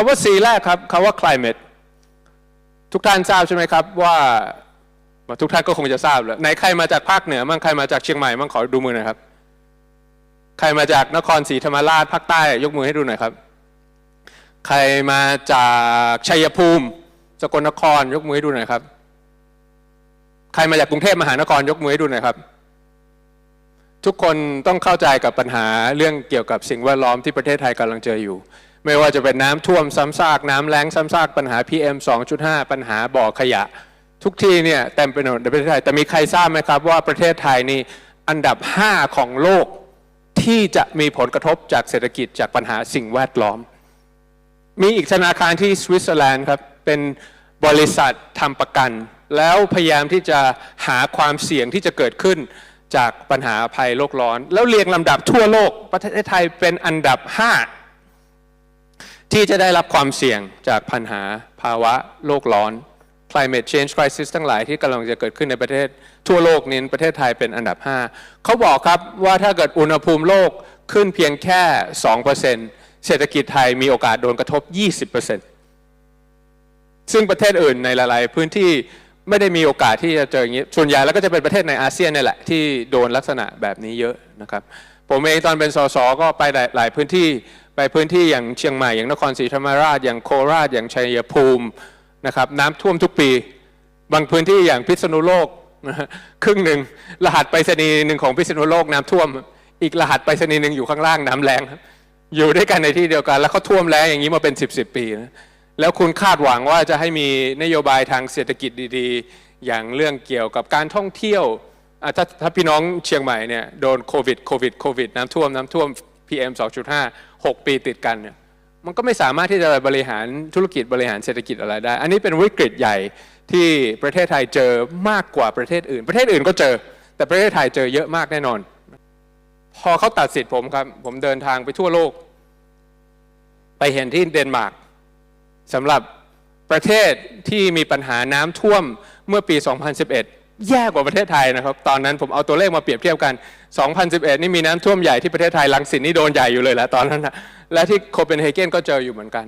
คำว่า C แรกครับคำว่า climate ทุกท่านทราบใช่ไหมครับว่าทุกท่านก็คงจะทราบแล้วไหนใครมาจากภาคเหนือมั่งใครมาจากเชียงใหม่มั่งขอดูมือหน่อยครับ ใครมาจากนครศรีธรรมราชภาคใต้ยกมือให้ดูหน่อยครับ ใครมาจากชัยภูมิ สกลนครยกมือให้ดูหน่อยครับ ใครมาจากกรุงเทพมหานครยกมือให้ดูหน่อยครับ ทุกคนต้องเข้าใจกับปัญหาเรื่องเกี่ยวกับสิ่งแวดล้อมที่ประเทศไทยกำลังเจออยู่ ไม่ว่าจะเป็นน้ำท่วมซ้ำซากน้ำแล้งซ้ำซากปัญหา PM 2.5 ปัญหาบ่อขยะ ทุกที่เนี่ยเต็มไปหมดในประเทศไทย แต่มีใครทราบไหมครับว่าประเทศไทยนี่อันดับ 5 ของโลกที่จะมีผลกระทบจากเศรษฐกิจจากปัญหาสิ่งแวดล้อม มีอีกธนาคารที่สวิตเซอร์แลนด์ครับ เป็นบริษัททำประกัน แล้วพยายามที่จะหาความเสี่ยงที่จะเกิดขึ้นจากปัญหาภัยโลกร้อน แล้วเรียงลำดับทั่วโลกประเทศไทยเป็นอันดับ 5 ที่จะได้รับความเสี่ยงจากปัญหาภาวะโลกร้อน climate change crisis ทั้งหลายที่กำลังจะเกิดขึ้นในประเทศ ทั่วโลกนี้ประเทศไทยเป็นอันดับ 5 เขาบอกครับว่าถ้าเกิดอุณหภูมิโลกขึ้นเพียงแค่ 2%เศรษฐกิจไทยมีโอกาสโดนกระทบ 20%ซึ่งประเทศอื่นในหลาย ๆ พื้นที่ไม่ได้มีโอกาสที่จะเจออย่างนี้ ส่วนใหญ่แล้วก็จะเป็นประเทศในอาเซียนนี่แหละ ที่โดนลักษณะแบบนี้เยอะนะครับ ผมเองตอนเป็นสสก็ไปหลายพื้นที่ ไปพื้นที่อย่างเชียงใหม่อย่างนครศรีธรรมราช อย่างโคราช อย่างชัยภูมินะครับน้ำท่วมทุกปี บางพื้นที่อย่างพิษณุโลกครึ่งหนึ่งรหัสไปรษณีย์หนึ่งของพิษณุโลกน้ำท่วม อีกรหัสไปรษณีย์หนึ่งอยู่ข้างล่างน้ำแรงครับอยู่ด้วยกันในที่เดียวกัน แล้วเขาท่วมแรงอย่างนี้มาเป็น 10บสปีนะแล้วคุณคาดหวังว่าจะให้มีนโยบายทางเศรษฐกิจดีๆ อย่างเรื่องเกี่ยวกับการท่องเที่ยวถ้าถ้าพี่น้องเชียงใหม่เนี่ยโดนโควิดโควิดโควิดน้ำท่วมน้ำท่วม PM 2.5 6 ปีติดกันเนี่ยมันก็ไม่สามารถที่จะบริหารธุรกิจบริหารเศรษฐกิจอะไรได้ อันนี้เป็นวิกฤตใหญ่ที่ประเทศไทยเจอมากกว่าประเทศอื่น ประเทศอื่นก็เจอ แต่ประเทศไทยเจอเยอะมากแน่นอน พอเขาตัดสิทธิ์ผมครับ ผมเดินทางไปทั่วโลก ไปเห็นที่เดนมาร์กสำหรับประเทศที่มีปัญหาน้ำท่วมเมื่อปี 2011 แย่กว่าประเทศไทยนะครับ ตอนนั้นผมเอาตัวเลขมาเปรียบเทียบกัน 2011 นี่มีน้ำท่วมใหญ่ที่ประเทศไทยลังสิตนี่โดนใหญ่อยู่เลยแหละตอนนั้นนะและที่โคเปนเฮเกนก็เจออยู่เหมือนกัน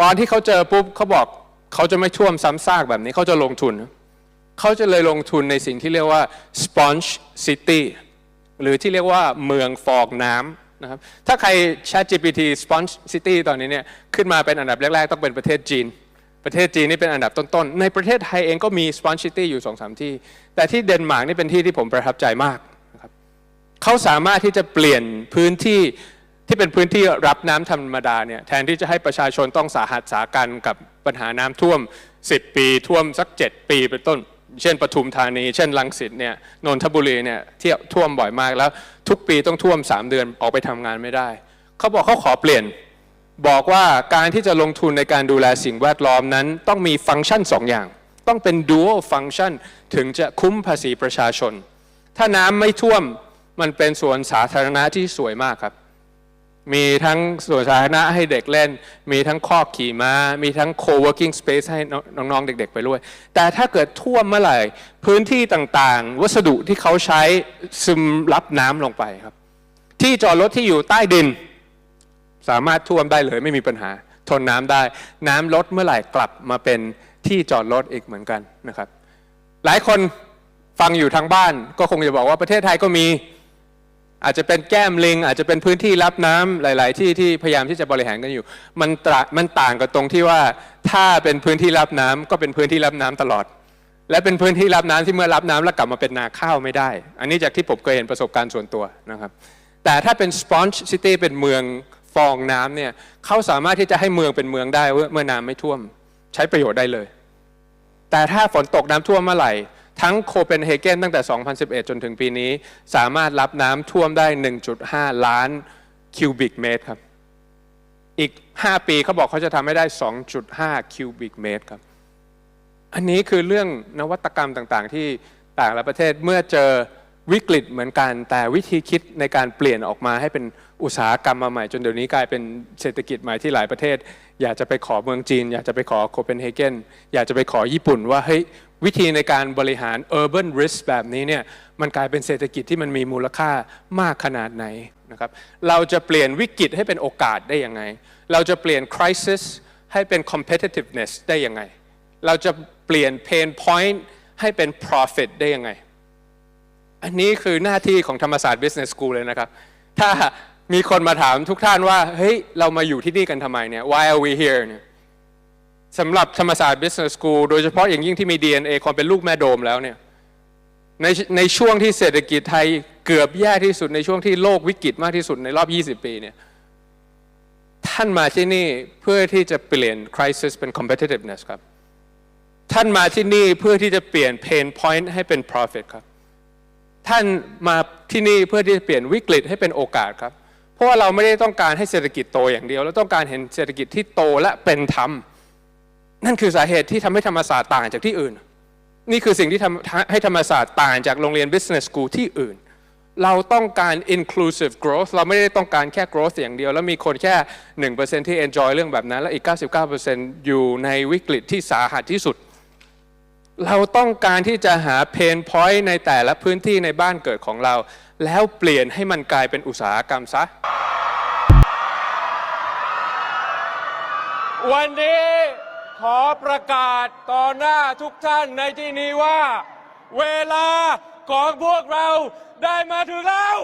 ตอนที่เขาเจอปุ๊บเขาบอกเขาจะไม่ท่วมซ้ำซากแบบนี้เขาจะลงทุน เขาจะเลยลงทุนในสิ่งที่เรียกว่า sponge city หรือที่เรียกว่าเมืองฟอกน้ำนะครับถ้าใคร Chat GPT Sponge City ตอนนี้เนี่ยขึ้นมาเป็นอันดับแรกๆ ต้องเป็นประเทศจีน ประเทศจีนนี่เป็นอันดับต้นๆ ในประเทศไทยเองก็มี Sponge City อยู่2องสามที่ แต่ที่เดนมาร์กนี่เป็นที่ที่ผมประทับใจมากนะครับเขาสามารถที่จะเปลี่ยนพื้นที่ที่เป็นพื้นที่รับน้ำธรรมดาเนี่ยแทนที่จะให้ประชาชนต้องสาหัสสากันกับปัญหาน้ำท่วม 10 ปีท่วมสัก 7 ปีเป็นต้น เช่นปทุมธานี เช่นลังสิตเนี่ยนนทบุรีเนี่ยที่ท่วมบ่อยมากแล้วทุกปีต้องท่วม 3 เดือนออกไปทำงานไม่ได้ เขาบอกเขาขอเปลี่ยน บอกว่าการที่จะลงทุนในการดูแลสิ่งแวดล้อมนั้น ต้องมีฟังก์ชัน2ออย่าง ต้องเป็น dual function ถึงจะคุ้มภาษีประชาชน ถ้าน้ำไม่ท่วมมันเป็นสวนสาธารณะที่สวยมากครับ มีทั้งสวนสาธารณะให้เด็กเล่น มีทั้งคอกขี่ม้า มีทั้ง co-working space ให้น้องๆเด็ก ๆ ไปด้วย แต่ถ้าเกิดท่วมเมื่อไหร่ พื้นที่ต่างๆ วัสดุที่เขาใช้ซึมรับน้ำลงไปครับ ที่จอดรถที่อยู่ใต้ดิน สามารถท่วมได้เลยไม่มีปัญหา ทนน้ำได้ น้ำลดเมื่อไหร่กลับมาเป็นที่จอดรถอีกเหมือนกันนะครับ หลายคนฟังอยู่ทางบ้าน ก็คงจะบอกว่าประเทศไทยก็มีอาจจะเป็นแก้มลิง อาจจะเป็นพื้นที่รับน้ำหลาย ๆ ที่ที่พยายามที่จะบริหารกันอยู่ มันตระมันต่างกับตรงที่ว่าถ้าเป็นพื้นที่รับน้ำก็เป็นพื้นที่รับน้ำตลอด และเป็นพื้นที่รับน้ำที่เมื่อรับน้ำแล้วกลับมาเป็นนาข้าวไม่ได้ อันนี้จากที่ผมเคยเห็นประสบการณ์ส่วนตัวนะครับ แต่ถ้าเป็น sponge city เป็นเมือง ฟองน้ำเนี่ยเขาสามารถที่จะให้เมืองเป็นเมืองได้เมื่อน้ำไม่ท่วม ใช้ประโยชน์ได้เลย แต่ถ้าฝนตกน้ำท่วมเมื่อไหร่ ทั้งโคเปนเฮเกนตั้งแต่ 2011 จนถึงปีนี้ สามารถรับน้ำท่วมได้ 1.5 ล้านคิวบิกเมตรครับ อีก 5 ปีเขาบอกเขาจะทำให้ได้ 2.5 คิวบิกเมตรครับ อันนี้คือเรื่องนวัตกรรมต่างๆ ที่ต่างประเทศเมื่อเจอวิกฤตเหมือนกันแต่วิธีคิดในการเปลี่ยนออกมาให้เป็น อุตสาหกรรมมาใหม่จนเดี๋ยวนี้กลายเป็นเศรษฐกิจใหม่ที่หลายประเทศ อยากจะไปขอเมืองจีน อยากจะไปขอโคเปนเฮเกนอยากจะไปขอญี่ปุ่นว่าเฮ้ยวิธีในการบริหาร urban risk แบบนี้เนี่ยมันกลายเป็นเศรษฐกิจที่มันมีมูลค่ามากขนาดไหนนะครับเราจะเปลี่ยนวิกฤตให้เป็นโอกาสได้ยังไง เราจะเปลี่ยน crisis ให้เป็น competitiveness ได้ยังไง เราจะเปลี่ยน pain point ให้เป็น profit ได้ยังไง อันนี้คือหน้าที่ของธรรมศาสตร์ Business School เลยนะครับ ถ้า มีคนมาถามทุกท่านว่า เฮ้ย เรามาอยู่ที่นี่กันทำไมเนี่ย why are we here เนี่ยสำหรับธรรมศาสตร์ Business School โดยเฉพาะอย่างยิ่งที่มี DNA ความเป็นลูกแม่โดมแล้วเนี่ยในในช่วงที่เศรษฐกิจไทยเกือบแย่ที่สุดในช่วงที่โลกวิกฤตมากที่สุดในรอบ 20 ปีเนี่ยท่านมาที่นี่เพื่อที่จะเปลี่ยน crisis เป็น competitiveness ครับ ท่านมาที่นี่เพื่อที่จะเปลี่ยน pain point ให้เป็น profit ครับ ท่านมาที่นี่เพื่อที่จะเปลี่ยนวิกฤตให้เป็นโอกาสครับ เพราะว่าเราไม่ได้ต้องการให้เศรษฐกิจโตอย่างเดียว เราต้องการเห็นเศรษฐกิจที่โตและเป็นธรรม นั่นคือสาเหตุที่ทำให้ธรรมศาสตร์ต่างจากที่อื่น นี่คือสิ่งที่ทำให้ธรรมศาสตร์ต่างจากโรงเรียน business school ที่อื่น เราต้องการ inclusive growth เราไม่ได้ต้องการแค่ growth อย่างเดียว แล้วมีคนแค่ 1%ที่ enjoy เรื่องแบบนั้น และอีก 99%อยู่ในวิกฤตที่สาหัสที่สุดเราต้องการที่จะหา pain point ในแต่ละพื้นที่ในบ้านเกิดของเรา แล้วเปลี่ยนให้มันกลายเป็นอุตสาหกรรมซะ วันนี้ขอประกาศต่อหน้าทุกท่านในที่นี้ว่า เวลาของพวกเราได้มาถึงแล้ว